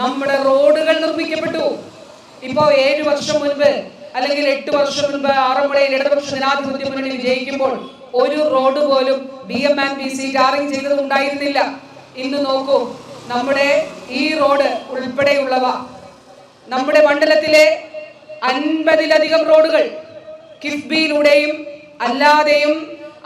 നമ്മുടെ റോഡുകൾ നിർമ്മിക്കപ്പെട്ടു. ഇപ്പോ ഏഴ് വർഷം മുൻപ് അല്ലെങ്കിൽ എട്ട് വർഷം മുൻപ് ആറന്മുളയിൽ ഇടതുപക്ഷ ജനാധിപത്യ മുന്നണി വിജയിക്കുമ്പോൾ ഒരു റോഡ് പോലും B M and B C tarring ചെയ്തത് ഉണ്ടായിരുന്നില്ല. ഇന്ന് നോക്കൂ നമ്മുടെ ഈ റോഡ് ഉൾപ്പെടെയുള്ളവ നമ്മുടെ മണ്ഡലത്തിലെ അൻപതിലധികം റോഡുകൾ കിഫ്ബിയിലൂടെയും അല്ലാതെയും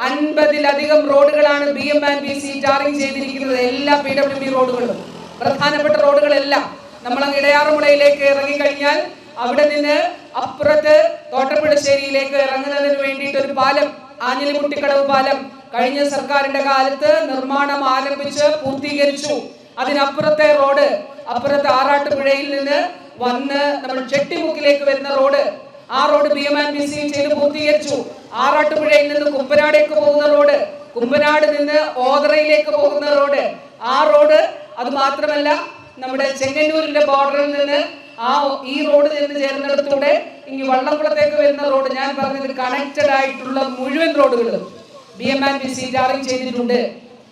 അൻപതിലധികം റോഡുകളാണ് B M and B C tarring ചെയ്തിരിക്കുന്നത്. എല്ലാ പി ഡബ്ല്യു ഡി റോഡുകളും പ്രധാനപ്പെട്ട റോഡുകളെല്ലാം നമ്മൾ അങ്ങ് ഇടയാറുമുളയിലേക്ക് ഇറങ്ങിക്കഴിഞ്ഞാൽ അവിടെ നിന്ന് അപ്പുറത്ത് തോട്ടപ്പുഴശ്ശേരിയിലേക്ക് ഇറങ്ങുന്നതിന് വേണ്ടിയിട്ട് ഒരു പാലം ആഞ്ഞിലിമുട്ടിക്കടവ് പാലം കഴിഞ്ഞ സർക്കാരിന്റെ കാലത്ത് നിർമ്മാണം ആരംഭിച്ച് പൂർത്തീകരിച്ചു. അതിനപ്പുറത്തെ റോഡ് അപ്പുറത്തെ ആറാട്ടുപുഴയിൽ നിന്ന് വന്ന് നമ്മൾ ചെട്ടിമുക്കിലേക്ക് വരുന്ന റോഡ് ആ road B M and B ചെയ്ത് പൂർത്തീകരിച്ചു. ആറാട്ടുപുഴയിൽ നിന്ന് കുമ്പനാടേക്ക് പോകുന്ന റോഡ് കുമ്പനാട് നിന്ന് ഓതറയിലേക്ക് പോകുന്ന റോഡ് ആ റോഡ് അത് മാത്രമല്ല നമ്മുടെ ചെങ്ങന്നൂരിന്റെ ബോർഡറിൽ നിന്ന് ആ ഈ റോഡ് ചെന്ന് ചേർന്നിടത്തൂടെ ഇനി വള്ളംകുളത്തേക്ക് വരുന്ന റോഡ് ഞാൻ പറഞ്ഞത് കണക്റ്റഡ് ആയിട്ടുള്ള മുഴുവൻ റോഡുകളും B M and B C tarring ചെയ്തിട്ടുണ്ട്.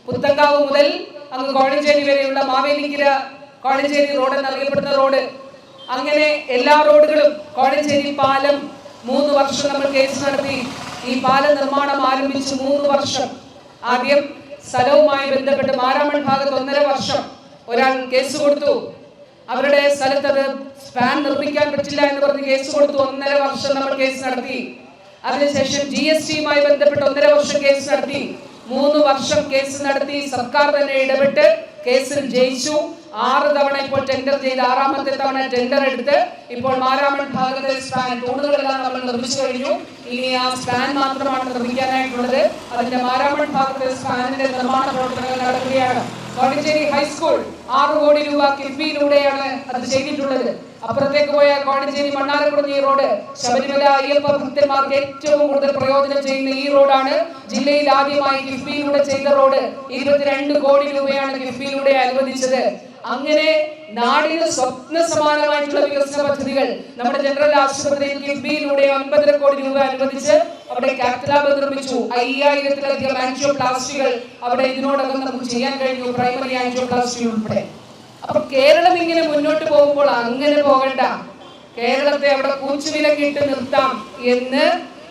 പുത്തങ്കാവ് മുതൽ അങ്ങ് കോഴഞ്ചേരി വരെയുള്ള മാവേലിക്കര കോഴഞ്ചേരി റോഡ് എന്നറിയപ്പെടുന്ന റോഡ് അങ്ങനെ എല്ലാ റോഡുകളും കോഴഞ്ചേരി പാലം മൂന്ന് വർഷം നമ്മൾ കേസ് നടത്തി. ഈ പാലം നിർമ്മാണം ആരംഭിച്ച് മൂന്ന് വർഷം. ആദ്യം സ്ഥലവുമായി ബന്ധപ്പെട്ട് മാരാമൺ ഭാഗത്ത് ഒന്നര വർഷം. ഒരാൾ കേസ് കൊടുത്തു. അവരുടെ സ്ഥലത്ത് അത് സ്പാൻ നിർമ്മിക്കാൻ പറ്റില്ല എന്ന് പറഞ്ഞ് കേസ് കൊടുത്തു. ഒന്നര വർഷം നമ്മൾ കേസ് നടത്തി. അതിനുശേഷം ജി എസ് ടിയുമായി ബന്ധപ്പെട്ട് ഒന്നര വർഷം കേസ് നടത്തി. മൂന്ന് വർഷം കേസ് നടത്തി. സർക്കാർ തന്നെ ഇടപെട്ട് കേസിൽ ജയിച്ചു. ആറ് തവണ ഇപ്പോൾ ടെൻഡർ ചെയ്ത് ആറാമത്തെ തവണ ടെൻഡർ എടുത്ത് ഇപ്പോൾ മാരാമൺ ഭാഗത്തെ സ്പാൻ തൂണുകളെല്ലാം നമ്മൾ നിർമ്മിച്ചു കഴിഞ്ഞു. ഇനി ആ സ്പാൻ മാത്രമാണ് നിർമ്മിക്കാനായിട്ടുള്ളത്. അതിന്റെ മാരാമൺ ഭാഗത്തെ സ്പാനിന്റെ നിർമ്മാണ പ്രവർത്തനങ്ങൾ നടക്കുകയാണ്. കോടഞ്ചേരി ഹൈസ്കൂൾ ആറ് കോടി രൂപ കിഫ്ബിയിലൂടെയാണ് അത് ചെയ്തിട്ടുള്ളത്. അപ്പുറത്തേക്ക് പോയ കോടഞ്ചേരി മണ്ണാരക്കുടഞ്ഞി റോഡ് ശബരിമല അയ്യപ്പ ഭക്തന്മാർക്ക് ഏറ്റവും കൂടുതൽ പ്രയോജനം ചെയ്യുന്ന ഈ റോഡാണ്. ജില്ലയിൽ ആദ്യമായി കിഫ്ബിയിലൂടെ ചെയ്ത റോഡ് ഇരുപത്തിരണ്ട് കോടി രൂപയാണ് കിഫ്ബിയിലൂടെ അനുവദിച്ചത്. അങ്ങനെ നാടിന് സ്വപ്ന സമാനമായിട്ടുള്ള വികസന പദ്ധതികൾ നമ്മുടെ ജനറൽ ആശുപത്രിയിൽ കിഫ്ബിയിലൂടെ ഒൻപതര കോടി രൂപ അനുവദിച്ച് അവിടെ കാത്തലാബ് നിർമ്മിച്ചു. അയ്യായിരത്തിലധികം ആൻജിയോപ്ലാസ്റ്റികൾ അവിടെ ഇതിനോടകം നമുക്ക് ചെയ്യാൻ കഴിഞ്ഞു. പ്രൈമറി ആൻജിയോപ്ലാസ്റ്റി ഉൾപ്പെടെ. അപ്പൊ കേരളം ഇങ്ങനെ മുന്നോട്ട് പോകുമ്പോൾ അങ്ങനെ പോകണ്ട. കേരളത്തെ അവിടെ കൂച്ചുവിലക്കിട്ട് നിർത്താം എന്ന്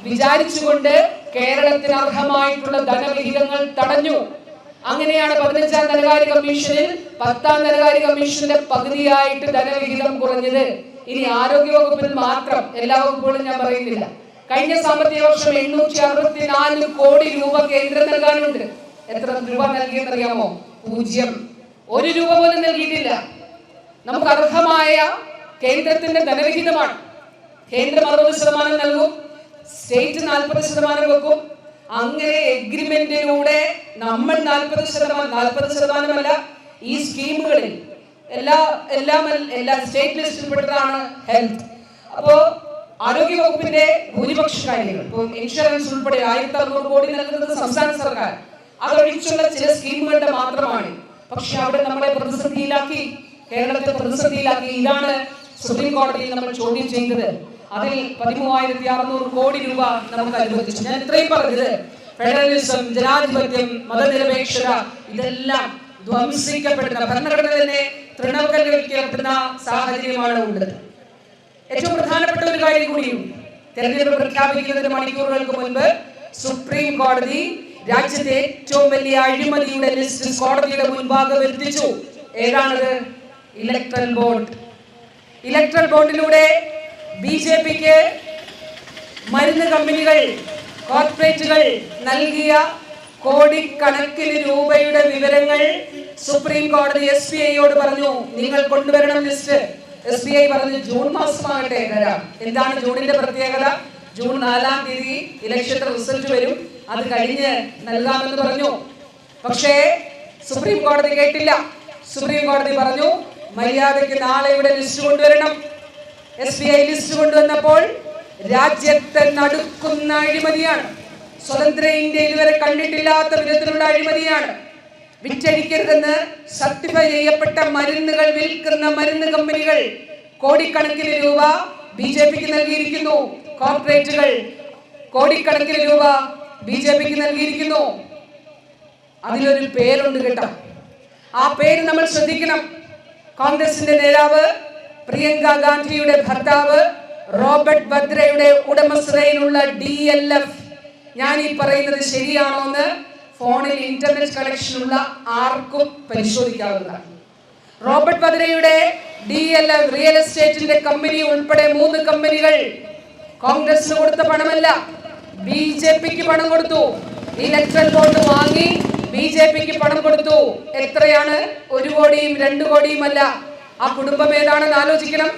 വിചാരിച്ചുകൊണ്ട് കേരളത്തിന് അർഹമായിട്ടുള്ള ധനവിഹിതങ്ങൾ തടഞ്ഞു. അങ്ങനെയാണ് പതിനഞ്ചാം ധനകാര്യ കമ്മീഷനിൽ പത്താം ധനകാര്യ കമ്മീഷന്റെ പകുതിയായിട്ട് ധനവിഹിതം കുറഞ്ഞത്. ഇനി ആരോഗ്യ വകുപ്പിൽ മാത്രം എല്ലാ വകുപ്പുകളും ഞാൻ പറയുന്നില്ല. കഴിഞ്ഞ സാമ്പത്തിക വർഷം എണ്ണൂറ്റി അറുപത്തിനാല് കോടി രൂപ കേന്ദ്രം നൽകാനുണ്ട്. എത്ര രൂപ നൽകിയെന്നറിയാമോ? പൂജ്യം. ഒരു രൂപ പോലും നൽകിയിട്ടില്ല. നമുക്ക് അർഹമായ കേന്ദ്രത്തിന്റെ ധനവിഹിതമാണ്. കേന്ദ്രം അറുപത് ശതമാനം നൽകും. സ്റ്റേറ്റ് നാൽപ്പത് ശതമാനം വെക്കും. അങ്ങനെ എഗ്രിമെന്റിലൂടെ നമ്മൾ നാൽപ്പത് ശതമാനം നാൽപ്പത് ശതമാനമല്ല ഈ സ്കീമുകളിൽ എല്ലാ എല്ലാം എല്ലാ സ്റ്റേറ്റ് ലിസ്റ്റിൽപ്പെട്ടതാണ് ഹെൽത്ത് അപ്പോ ആരോഗ്യ വകുപ്പിന്റെ ഭൂരിപക്ഷ കാര്യങ്ങൾ ഇപ്പം ഇൻഷുറൻസ് ഉൾപ്പെടെ ആയിരത്തി അറുന്നൂറ് കോടി നൽകുന്നത് സംസ്ഥാന സർക്കാർ. അതൊഴിച്ചുള്ള ചില സ്കീമുകളുടെ മാത്രമാണ്. പക്ഷെ അവിടെ നമ്മളെ പ്രതിസന്ധിയിലാക്കി കേരളത്തെ പ്രതിസന്ധിയിലാക്കി. ഇതാണ് സുപ്രീം കോടതിയിൽ നമ്മൾ ചോദ്യം ചെയ്തത്. അതിൽ പതിമൂവായിരത്തി അറുന്നൂറ് കോടി രൂപ നമുക്ക് അനുവദിച്ചു. ഞാൻ ഇത്രയും പറഞ്ഞത് ഫെഡറലിസം ജനാധിപത്യം മതനിരപേക്ഷത ഇതെല്ലാം ധ്വംസിക്കപ്പെടുന്ന ഭരണഘടന തന്നെ തൃണവൽക്കരിക്കപ്പെടുന്ന സാഹചര്യമാണ് ഉള്ളത്. ഏറ്റവും പ്രധാനപ്പെട്ട ഒരു കാര്യം കൂടിയും തെരഞ്ഞെടുപ്പ് പ്രഖ്യാപിക്കുന്നതിന് മണിക്കൂറുകൾക്ക് മുൻപ് സുപ്രീം കോടതി രാജ്യത്തെ ഏറ്റവും വലിയ അഴിമതിയുടെ ലിസ്റ്റ് കോടതിയുടെ മുൻപാകെ വരുത്തിച്ചു ഏതാണത്? ഇലക്ട്രൽ ബോർഡ് ഇലക്ട്രൽ ബോണ്ടിലൂടെ ബി ജെ പിക്ക് മരുന്ന് കമ്പനികൾ കോർപ്പറേറ്റുകൾ നൽകിയ കോടിക്കണക്കിന് രൂപയുടെ വിവരങ്ങൾ സുപ്രീം കോടതി എസ് ബി ഐയോട് പറഞ്ഞു. നിങ്ങൾ കൊണ്ടുവരണം ലിസ്റ്റ്. എസ് ബി ഐ പറഞ്ഞു ജൂൺ മാസമാകട്ടെ തരാം എന്താണ് ജൂണിന്റെ പ്രത്യേകത? ജൂൺ നാലാം തീയതി ഇലക്ഷന്റെ റിസൾട്ട് വരും. അത് കഴിഞ്ഞ് നൽകാമെന്ന് പറഞ്ഞു. പക്ഷേ സുപ്രീം കോടതി കേട്ടില്ല. സുപ്രീം കോടതി പറഞ്ഞു മര്യാദയ്ക്ക് നാളെ ഇവിടെ ലിസ്റ്റ് കൊണ്ടുവരണം. എസ് ബി ഐ ലിസ്റ്റ് കൊണ്ടുവന്നപ്പോൾ രാജ്യത്തെ നടുക്കുന്ന അഴിമതിയാണ്. സ്വതന്ത്ര ഇന്ത്യയിൽ വരെ കണ്ടിട്ടില്ലാത്ത വിധത്തിലുള്ള അഴിമതിയാണ്. വിറ്റഴിക്കരുതെന്ന് സർട്ടിഫൈ ചെയ്യപ്പെട്ട മരുന്നുകൾ വിൽക്കുന്ന മരുന്ന് കമ്പനികൾ കോടിക്കണക്കിന് രൂപ ബി ജെ പിക്ക് നൽകിയിരിക്കുന്നു. കോർപ്പറേറ്റുകൾ കോടിക്കണക്കിന് രൂപ ബി ജെ പിക്ക് നൽകിയിരിക്കുന്നു. അതിലൊരു പേരുണ്ട് കേട്ടോ. ആ പേര് നമ്മൾ ശ്രദ്ധിക്കണം. കോൺഗ്രസിന്റെ നേതാവ് പ്രിയങ്ക ഗാന്ധിയുടെ ഭർത്താവ് റോബർട്ട് ഭദ്രയുടെ ഉടമസ്ഥതയിലുള്ള ഡി എൽ എഫ് ഞാൻ ഈ പറയുന്നത് ശരിയാണോ എന്ന് ഫോണിൽ ഇന്റർനെറ്റ് കണക്ഷൻ ഉള്ള ആർക്കും പരിശോധിക്കാവുന്നതാണ്. റോബർട്ട് ഭദ്രയുടെ ഡി എൽ എഫ് റിയൽ എസ്റ്റേറ്റിന്റെ കമ്പനി ഉൾപ്പെടെ മൂന്ന് കമ്പനികൾ കോൺഗ്രസിന് കൊടുത്ത പണമല്ല ബി ജെ പിക്ക് പണം കൊടുത്തു ഇലക്ട്രൽ ബോണ്ട് വാങ്ങി ബി ജെ പിക്ക് പണം കൊടുത്തു. എത്രയാണ്? ഒരു കോടിയും രണ്ടു കോടിയും അല്ല ആ കുടുംബം ഏതാണെന്ന് ആലോചിക്കണം.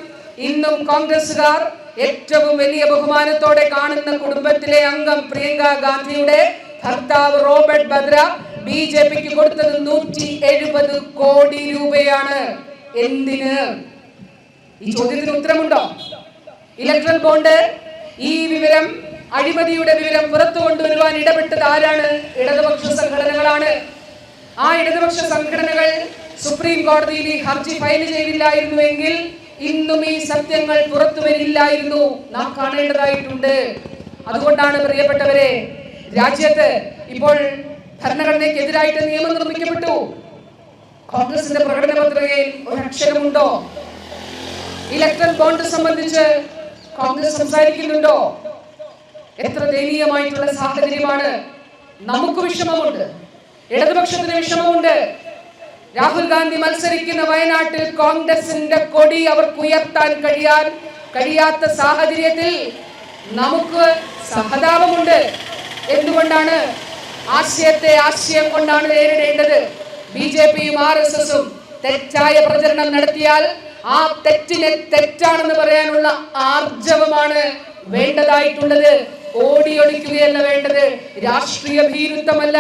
ഇന്നും കോൺഗ്രസുകാർ ഏറ്റവും വലിയ ബഹുമാനത്തോടെ കാണുന്ന കുടുംബത്തിലെ അംഗം പ്രിയങ്ക ഗാന്ധിയുടെ ഭർത്താവ് റോബർട്ട് ഭദ്ര ബി ജെ പിക്ക് കൊടുത്തത് നൂറ്റി എഴുപത് കോടി രൂപയാണ്. എന്തിന്? ഈ ചോദ്യത്തിന് ഉത്തരമുണ്ടോ? ഇലക്ട്രൽ ബോണ്ട് ഈ വിവരം അഴിമതിയുടെ വിവരം പുറത്തു കൊണ്ടുവരുവാൻ ഇടപെട്ടത് ആരാണ്? ഇടതുപക്ഷ സംഘടനകളാണ്. ആ ഇടതുപക്ഷ സംഘടനകൾ സുപ്രീം കോടതിയിൽ ഈ ഹർജി ഫയൽ ചെയ്തില്ലായിരുന്നുവെങ്കിൽ ഇന്നും ഈ സത്യങ്ങൾ പുറത്തു വരില്ലായിരുന്നു. നാം കാണേണ്ടതായിട്ടുണ്ട്. അതുകൊണ്ടാണ് പ്രിയപ്പെട്ടവരെ രാജ്യത്ത് ഇപ്പോൾ ഭരണഘടനയ്ക്കെതിരായിട്ട് നിയമം നിർമ്മിക്കപ്പെട്ടു. കോൺഗ്രസിന്റെ പ്രകടന പത്രികയിൽ ഒരു അക്ഷരമുണ്ടോ? ഇലക്ട്രൽ ബോണ്ട് സംബന്ധിച്ച് കോൺഗ്രസ് സംസാരിക്കുന്നുണ്ടോ? എത്ര ദയനീയമായിട്ടുള്ള സാഹചര്യമാണ്. നമുക്ക് വിഷമമുണ്ട്. ഇടതുപക്ഷത്തിന് വിഷമമുണ്ട്. രാഹുൽ ഗാന്ധി മത്സരിക്കുന്ന വയനാട്ടിൽ കോൺഗ്രസിന്റെ കൊടി അവർക്ക് ഉയർത്താൻ കഴിയാൻ കഴിയാത്ത സാഹചര്യത്തിൽ നമുക്ക് സഹതാപമുണ്ട്. എന്തുകൊണ്ടാണ് ആശയത്തെ ആശയം കൊണ്ടാണ് നേരിടേണ്ടത്? ബി ജെ പിയും ആർ എസ് എസും തെറ്റായ പ്രചരണം നടത്തിയാൽ ആ തെറ്റിനെ തെറ്റാണെന്ന് പറയാനുള്ള ആർജവമാണ് വേണ്ടതായിട്ടുള്ളത്. ഓടിയൊളിക്കുകയല്ല വേണ്ടത്. രാഷ്ട്രീയ ഭീരുത്വമല്ല.